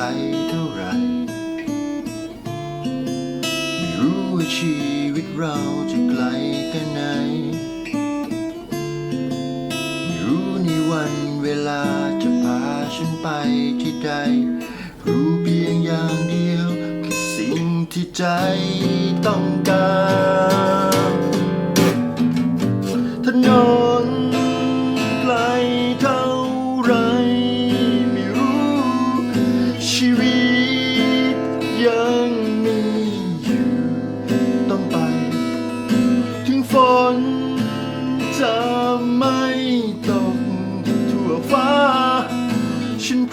ไปจะไกลเท่าไร ไม่รู้ว่าชีวิตเราจะไกลแค่ไหน ไม่รู้ในวันเวลาจะพาฉันไปที่ใด รู้เพียงอย่างเดียวคือสิ่งที่ใจต้องการ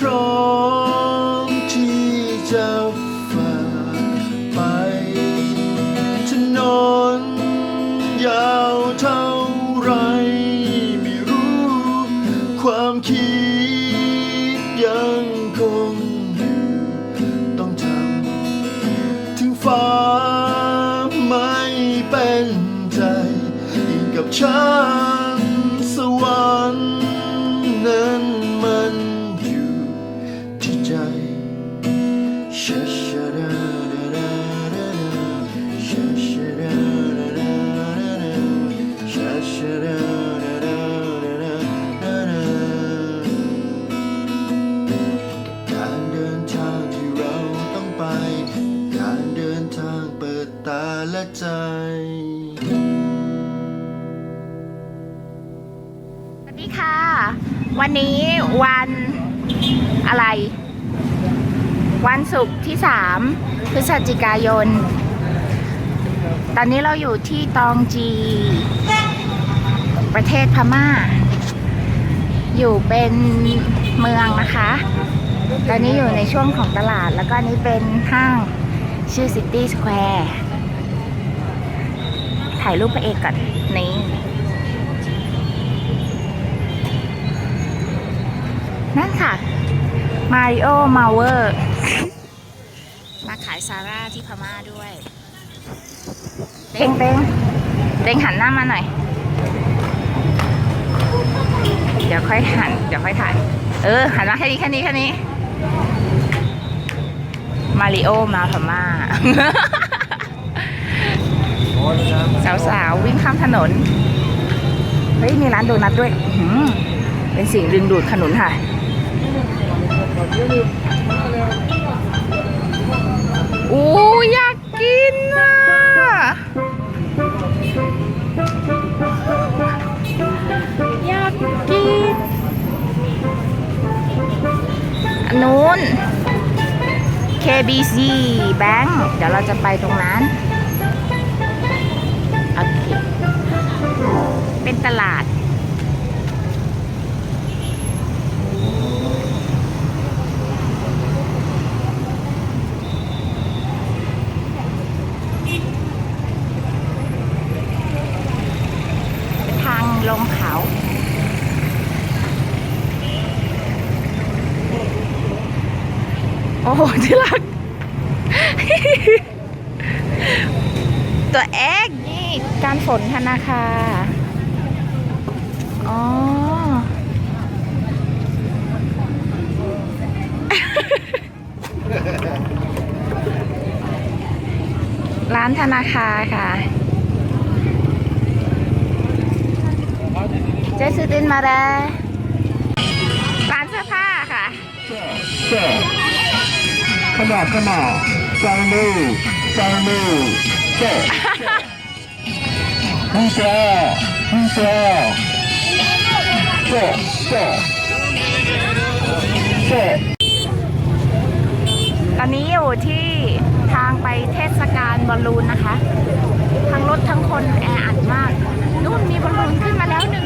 ร้อมที่จะฝ่าไปถนนยาวเท่าไรไม่รู้ ความคิดยังคงอยู่ต้องทำถึงฟ้าไม่เป็นใจยิ่งกับฉัน วันนี้วันอะไร วันศุกร์ที่ 3 พฤศจิกายน ตอนนี้เราอยู่ที่ตองจี ประเทศพม่า อยู่เป็นเมืองนะคะ ตอนนี้อยู่ในช่วงของตลาดแล้วก็นี้เป็นห้างชื่อ City Square ถ่ายรูปพระเอกก่อน นี่ นั่นค่ะมาริโอมาเวอร์มาขายซาร่าที่พม่าด้วยเต็งเต็งเต็งหันหน้ามาหน่อย เดี๋ยวค่อยหัน เดี๋ยวค่อยถ่าย เออ หันมาแค่นี้แค่นี้แค่นี้ มาริโอมาพม่าสาวๆวิ่งข้ามถนน เฮ้ย มีร้านโดนัทด้วย เป็นสิ่งดึงดูดขนุนค่ะ อู้อยากกินอะอยากกินอันนู้น KBC Bank เดี๋ยวเราจะไปตรงนั้น โอ้โหที่รัก ตัวเอกนี่การฝนธนาคารอ๋อ ร้านธนาคารค่ะ เจสุตินมาแล้วร้านเสื้อผ้าค่ะ Come on, come on. Don't move. Don't move. Sit. Who's there? Who's there? Sit, sit. Sit. ตอนนี้อยู่ที่ทางไปเทศกาลบอลลูนนะคะ ทั้งรถทั้งคนแออัดมาก นู่นมีบอลลูนขึ้นมาแล้วหนึ่ง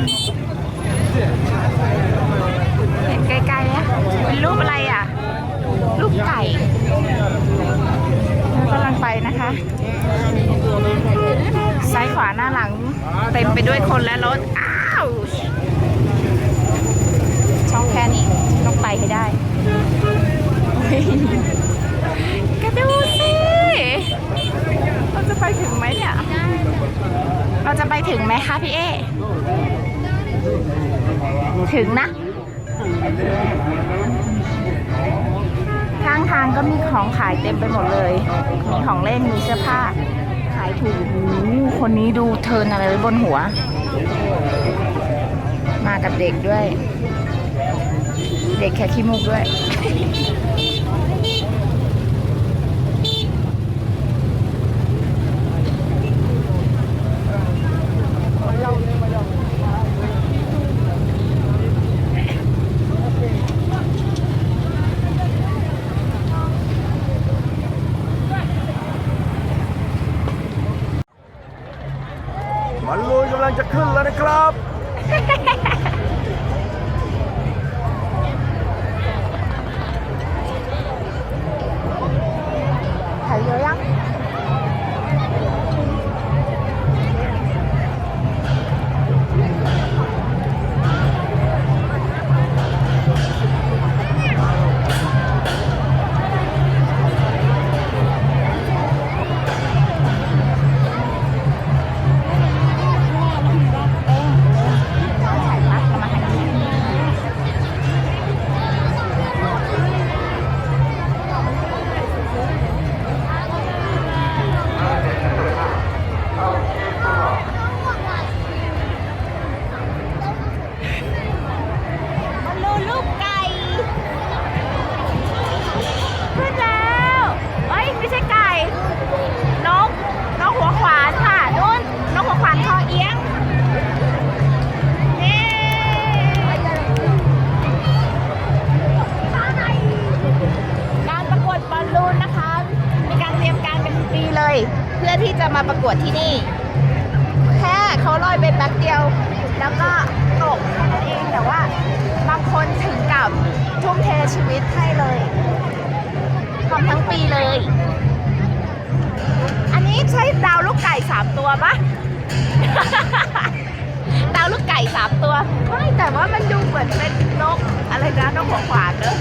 เห็นไกลๆอะเป็นรูปอะไรอะ รูปไก่างไปนะคะ ซ้ายขวาหน้าหลัง เต็มไปด้วยคนและรถ อ้าว ช่องแค่นี้ต้องไปให้ได้กระดูสิเราจะไปถึงไหมเนี่ย เราจะไปถึงไหมคะพี่เอ ถึงนะ ทางก็มีของขายเต็มไปหมดเลย มีของเล่น มีเสื้อผ้า ขายถูกคนนี้ดูเทินอะไรไว้บนหัว มากับเด็กด้วย เด็กแค่ขี้มูกด้วย บอลลูนกำลังจะขึ้ นะครับ เพื่อที่จะมาประกวดที่นี่ แค่เขาลอยไปแป๊บเดียว แล้วก็ตกแค่นั้นเองแต่ว่าบางคนถึงกับทุ่มเทชีวิตให้เลยทำทั้งปีเลย อันนี้ใช่ดาวลูกไก่สามตัวปะดาวลูกไก่สามตัวไม่แต่ว่ามันดูเหมือนเป็นนกอะไรนะนกหัวขวานเนอะ